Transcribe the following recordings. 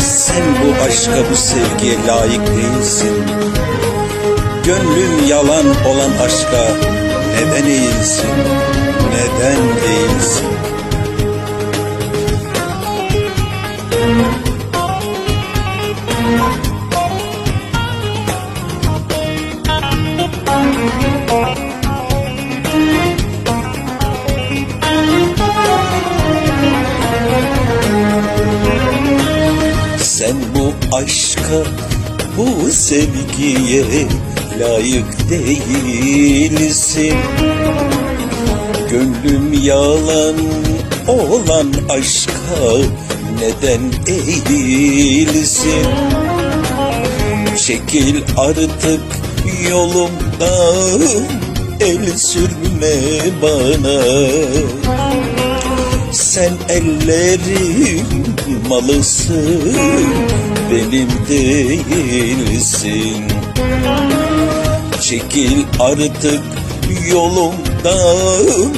Sen bu aşka bu sevgiye layık değilsin. Gönlüm yalan olan aşka neden eğilsin? Neden değilsin Sen aşka, bu sevgiye layık değilsin. Gönlüm yalan olan aşka neden eğilsin? Çekil artık yolumdan el sürme bana sen ellerim malısın benim değilsin. Çekil artık yolumdan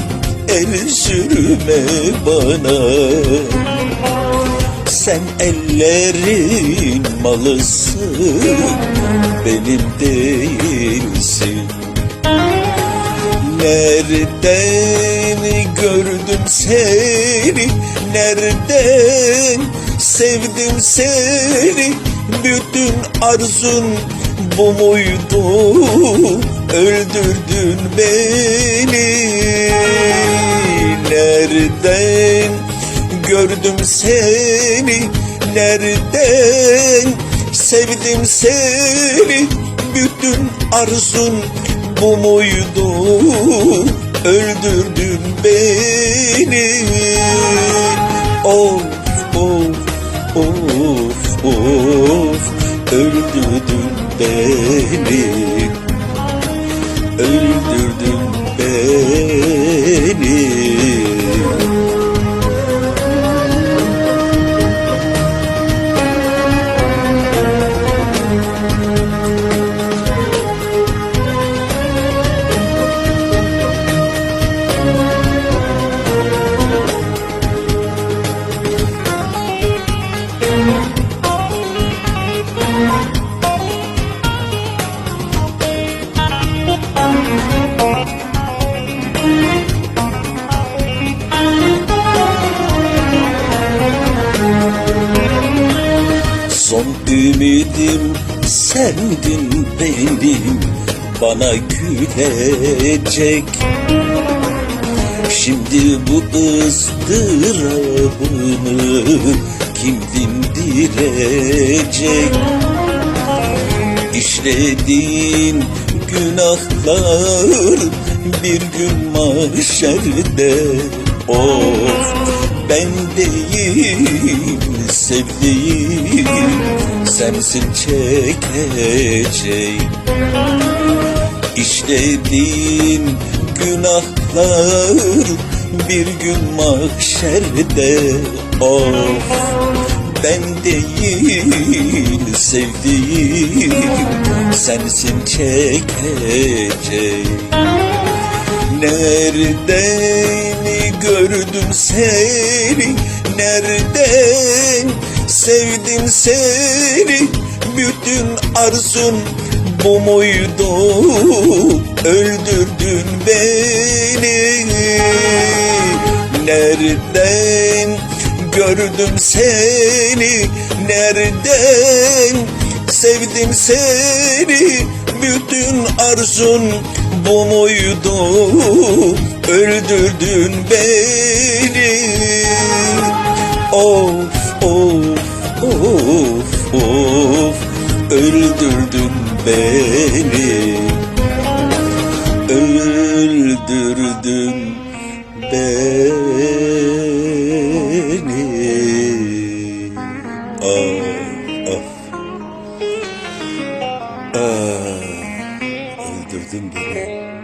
el sürme bana. Sen ellerin malısın benim değilsin Nereden gördüm seni? Nereden sevdim seni? Bütün arzun bu muydu? Öldürdün beni. Nereden gördüm seni? Nereden sevdim seni? Bütün arzun bu muydu? Öldürdün beni. Of of of of öldürdün beni. Öldürdün Son ümidim sendin benim Bana gülecek. Şimdi bu ızdırabını Kim dindirecek? İşlediğin günahlar Bir gün mahşerde Of ben değil sevdiğim sensin çekecek İşlediğin günahlar bir gün mahşerde Of. Ben değil sevdiğim sensin çekecek Nereden gördüm seni. Nereden sevdim seni? Bütün arzun bu muydu? Öldürdün beni. Nereden gördüm seni? Nereden sevdim seni? Bütün arzun bu muydu Öldürdün beni. Of of of of Öldürdün beni. Öldürdün beni. Ah ah. Ah Öldürdün beni